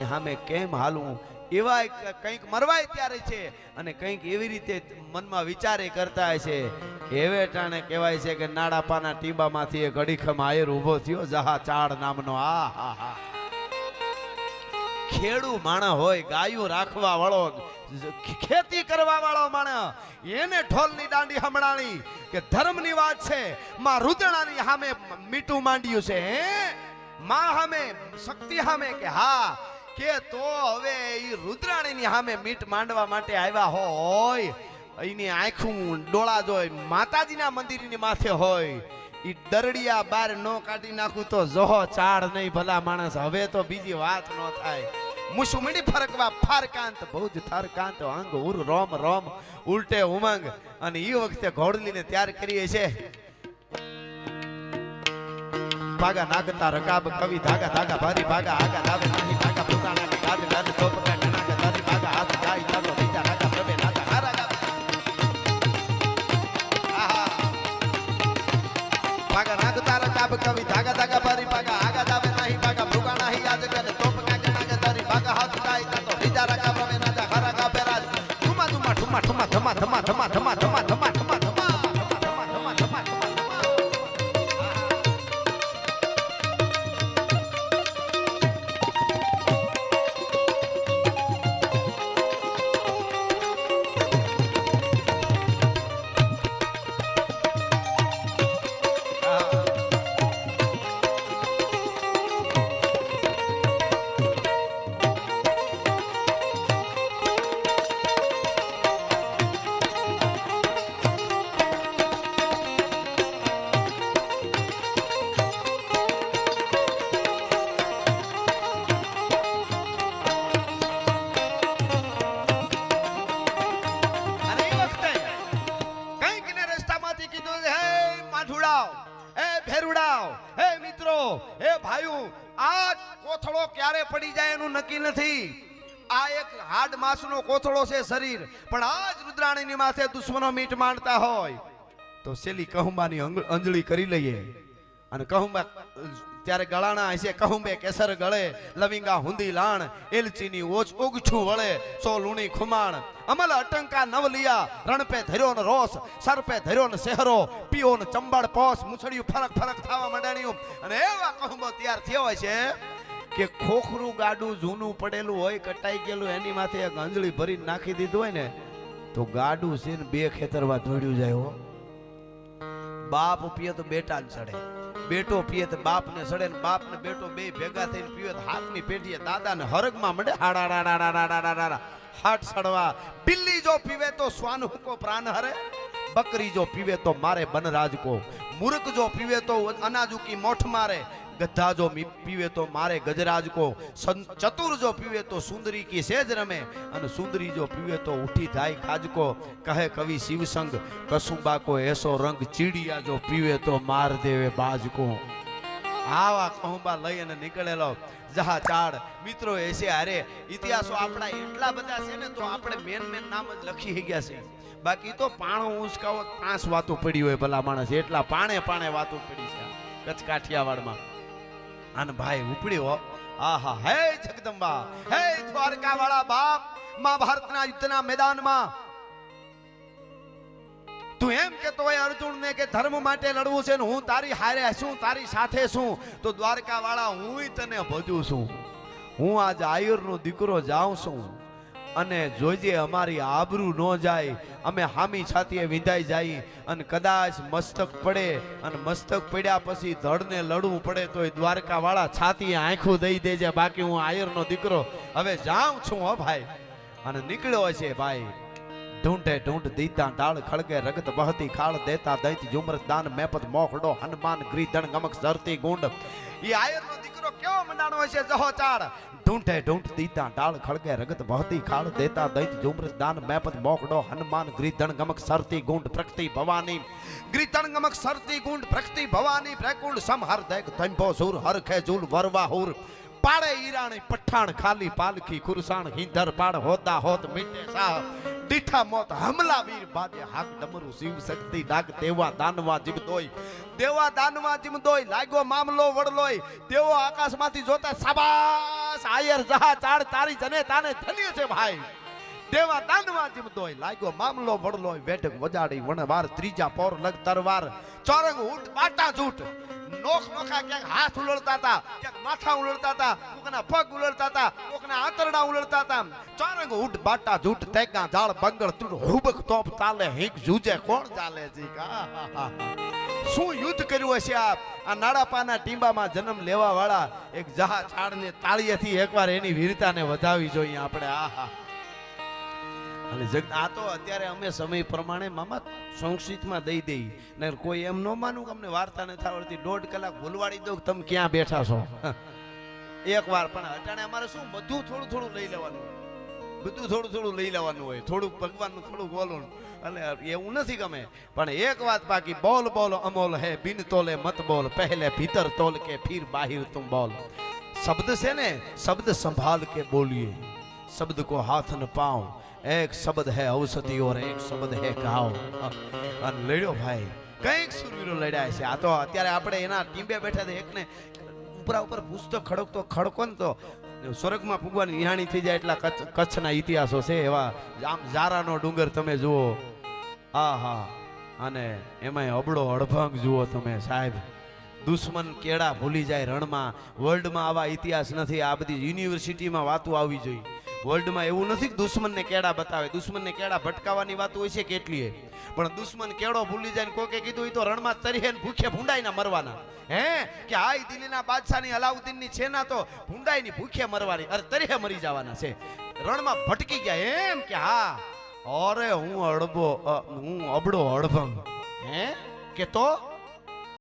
સામે કેમ હાલવું? એવા કંઈક મરવાય ત્યારે છે અને કંઈક એવી રીતે મનમાં વિચારે કરતા છે. એવે ટાણે કહેવાય છે કે નાડાપાના ટીબામાંથી એ ઘડીખમ આયર ઊભો થયો જહા ચાડ નામનો. આ, હા હા. ખેડૂ માણસ હોય, ગાયું રાખવા વાળો, ખેતી કરવા વાળો માણસ એને ઢોલની દાંડી હમણાણી કે ધર્મની વાત છે. માં રુદણાની સામે મીઠું માંડ્યું છે, હે? માં સામે શક્તિ સામે કે હા કે તો હવે એ રુદ્રાણીની સામે મીટ માંડવા માટે આવ્યા હોય. એની આંખું ડોળા જોય, માતાજીના મંદિરની માથે હોય. એ દરડિયા બાર નો કાઢી નાખું તો જોહો ચાડ નહીં ભલા માણસ. હવે તો બીજી વાત ન થાય. મુસુમણી ફરકવા ફારકાંત બહુ જ થારકાંત, અંગ ઉર રોમ રોમ, ઉલટે ઉમંગ. અને એ વખતે ઘોડલીને તૈયાર કરીએ છે ભાગા નાગતા રકાબ, કવિ ધાગા ધાગા, ભારી ભાગા આગા ધાવે નાની ભાગા પોતાના ગાદ ગાદ ચોપટા કે ધારી ભાગા, હાથ ગાય ચાલો બીજા રાગા પ્રભે નાગા, હારા ભાગા નાગતા રકાબ, કવિ ધાગા ધાગા, ભારી ભાગા આગા ધાવે નાહી ભાગા, ભૂગા હી આજ કરે ધારી ભાગા, હાથ ગાય ચાલો બીજા રાગા, પ્રભે નાગા, હારા ગા પેરા ધુમા ધુમા, ઠુમા ઠુમા, ધમા ધમા ધમા ઠમા હે ભેરુડાવ હે મિત્રો, હે ભાઈઓ આ કોથળો ક્યારે પડી જાય એનું નક્કી નથી. આ એક હાડ માસનો કોથળો છે શરીર, પણ આ જ રુદ્રાણીની માથે દુશ્મનો મીટ માંડતા હોય. તો સેલી કહુંબાની અંજળી કરી લઈએ. અને કહુંબા, ત્યારે ગળાણા હશે કહુંબે, કેસર ગળે, લવિંગા હુંદી લાણ, એલચીની ઓછ ઓગછું વળે, સો લુણી ખુમાણ, અમલ અટંકા નવલિયા, રણપે ધર્યો ને રોસ સરપે ધર્યો ને શહેરો પીઓ ને ચંબળ પોસ મુછડિયું ફરક ફરક થવા માંડાણ્યું. અને એવા કહુંબો તૈયાર થયો છે કે ખોખરું ગાડું જૂનું પડેલું હોય, કટાઈ ગયેલું, એની માથે એક અંજળી ભરી નાખી દીધું હોય ને, તો ગાડું છે ને બે ખેતરમાં દોડ્યું જાય હો. બાપ પીએ તો બેટા ને ચડે. બેટો પીએ તો બાપ ને સડે ને બાપ ને બેટો બે ભેગા થઈને પીવે તો હાથની પેઢીએ દાદા ને હરગમાં મળે હાટ સડવા. બિલ્લી જો પીવે તો શ્વાન હુકો પ્રાણ હરે, બકરી જો પીવે તો મારે બનરાજ કો. મૂર્ખ જો પીવે તો અનાજુકી મોઠ મારે ગધા જો પીવે તો મારે ગજરાજ કો ચતુર જો પીવે તો સુંદરી કી સેજ રમે, અને સુંદરી જો પીવે તો ઉઠી થાય ખાજકો કહે કવિ શિવસંગ કસુંબા કો એસો રંગ ચીડિયા જો પીવે તો માર દેવે બાજકો આવા કહુંબા લઈ અને નીકળેલો જહા ચાડ. મિત્રો એસે હારે, ઇતિહાસો આપણા એટલા બધા છે ને તો આપણે મેન મેન નામ જ લખી ગયા છે. બાકી તો પાણો ઉંચકાવો પાંચ વાતો પડી હોય ભલા માણસ, એટલા પાણે પાણે વાતો પડી છે કચ્છ કાઠિયાવાડમાં અને ભાઈ ઉપડ્યો આહા, હે જગદંબા, હે દ્વારકા વાળા બાપ મહાભારતના યુદ્ધના મેદાનમાં. તું એમ કેતો હોય અર્જુન ને કે ધર્મ માટે લડવું છે ને હું તારી હારે છું, તારી સાથે છું, તો દ્વારકા વાળા હું તને ભજું છું. હું આજ આયુર નો દીકરો જાઉં છું. અને જોજે અમારી આબરૂ ન જાય, અમે હામી છાતીએ વિંધાઈ જાય અને કદાચ મસ્તક પડે અને મસ્તક પડ્યા પછી ધડને લડવું પડે તો એ દ્વારકાવાળા છાતીએ આંખું દઈ દેજે, બાકી હું આયરનો દીકરો. હવે જાઉં છું હો ભાઈ. અને નીકળ્યો છે ભાઈ. ઢૂંઢે ઢૂંઢ દીતા ડાળ ખળગે રગત બહતી ખાળ, દેતા દૈત ઝુમર દાન, મેપત મોખડો, હનુમાન, ગ્રીધણ, ગમક, ઝરતી ગુંડ. ઈ આયરનો દીકરો કેવો મંડાણો હશે? જહો ચાળ ઢૂંઢે ઢૂંઢ દીતા ડાળ ખળગે રગત બહતી ખાળ, દેતા દૈત ઝુમર દાન, મેપત મોખડો, હનુમાન, ગ્રીધણ, ગમક સરતી ગુંડ પ્રકૃતિ ભવાની. ગ્રીધણ, ગમક સરતી ગુંડ પ્રકૃતિ ભવાની. પ્રકુંડ સમહર દેખ, ધંભો સુર હરખે જુલ વરવા હુર. પાડે ઈરાણી પઠાણ, ખાલી પાલખી, ખુરસાણ, હિંદર પાડ હોતા હોત મીઠે સાહ. દીઠા મોત હમલા વીર બાદે હાક ડમરું, શિવ શક્તિ ડાગ તેવા દાનવા જીવતોય દેવા દાનવા જીમદોય લાગ્યો મામલો વડલોય. તેવો આકાશમાંથી જોતા સાબાસ, આયર જહા ચાડ તારી જને તાને ધન્ય છે ભાઈ. દેવા દાનવા જીમતોય લાગ્યો. મામલો વડલો વેઠક વજાડી, વણવાર, ત્રીજા પોર લગ તરવાર. ચોરંગ ઊંટ, બાટા જૂટ. નોખ નોખા ક્યાંક હાથ ઉલળતા હતા, ક્યાંક માથા ઉલળતા હતા, કોકના પગ ઉલળતા હતા, કોકના આંતરડા ઉલળતા હતા. ચોરંગ ઊંટ, બાટા જૂટ તેકા ઝાડ, બંગળ તૂટ હુબક, તોપ, તાલે, હિંક, જૂજે, કોણ ચાલે છે? શું યુદ્ધ કર્યું હશે આ? આ નાડાપાના ટીંબામાં જન્મ લેવા વાળા એક જહા છાડને તાળીએથી એકવાર એની વીરતાને વધાવી જોઈએ આપણે. આહા અને જગ આ તો અત્યારે અમે સમય પ્રમાણે મામા સંક્ષિપ્તમાં દઈ દઈ. ને કોઈ એમ ન માનું કે અમને વાર્તા નથી આવડતી દોઢ કલાક ભૂલવાડી દઉં તમે ક્યાં બેઠા છો? એક વાર, પણ અટાણે અમારે શું, બધું થોડું થોડું લઈ લેવાનું બધું થોડું થોડું લઈ લેવાનું હોય. થોડુંક ભગવાનનું થોડુંક બોલવાનું એટલે એવું નથી ગમે. પણ એક વાત બાકી, બોલ બોલ અમોલ હે, બિન તોલે મત બોલ. પહેલે ભીતર તોલ કે ફીર બાહિર તું બોલ. શબ્દ છે ને, શબ્દ સંભાળ કે બોલીએ. શબ્દ કો હાથ ન પાઉં. એક શબ્દ હે ઔષધિ ઓર એક શબ્દ હે ઘાવ. અને લડ્યો ભાઈ, કંઈક સુરવીરો લડ્યા છે. આ તો અત્યારે આપણે એના ટીંબે બેઠા છે. એકને ઉપરા ઉપર ભૂસતો ખડકતો ખડકો ને તો સ્વર્ગમાં ભગવાન નિહાણી થઈ જાય એટલા કચ્છના ઇતિહાસો છે એવા. આમ જારાનો ડુંગર તમે જુઓ. હા હા અને એમાંય અબડો અડભંગ જુઓ તમે સાહેબ. દુશ્મન કેળા ભૂલી જાય રણમાં. વર્લ્ડમાં આવા ઇતિહાસ નથી. આ બધી યુનિવર્સિટીમાં વાતો આવવી જોઈએ વર્લ્ડમાં એવું નથી કે દુશ્મનને કેળા બતાવે. દુશ્મનને કેળા ભટકાવાની વાત હોય છે કેટલી પણ દુશ્મન કેળો ભૂલી જાય કોકે કીધું એ તો રણમાં તરીહે ને ભૂખે ભૂંડાઈને મરવાના. હે? કે હાય દિલ્હીના બાદશાહની, અલાઉદ્દીનની છેના તો ભૂંડાઈની ભૂખે મરવાની. અરે, તરીહે મરી જવાના છે. રણમાં ભટકી ગયા એમ કે, હા. અરે, હું અડબો હું અબડો અડભંગ. હે? કે તો?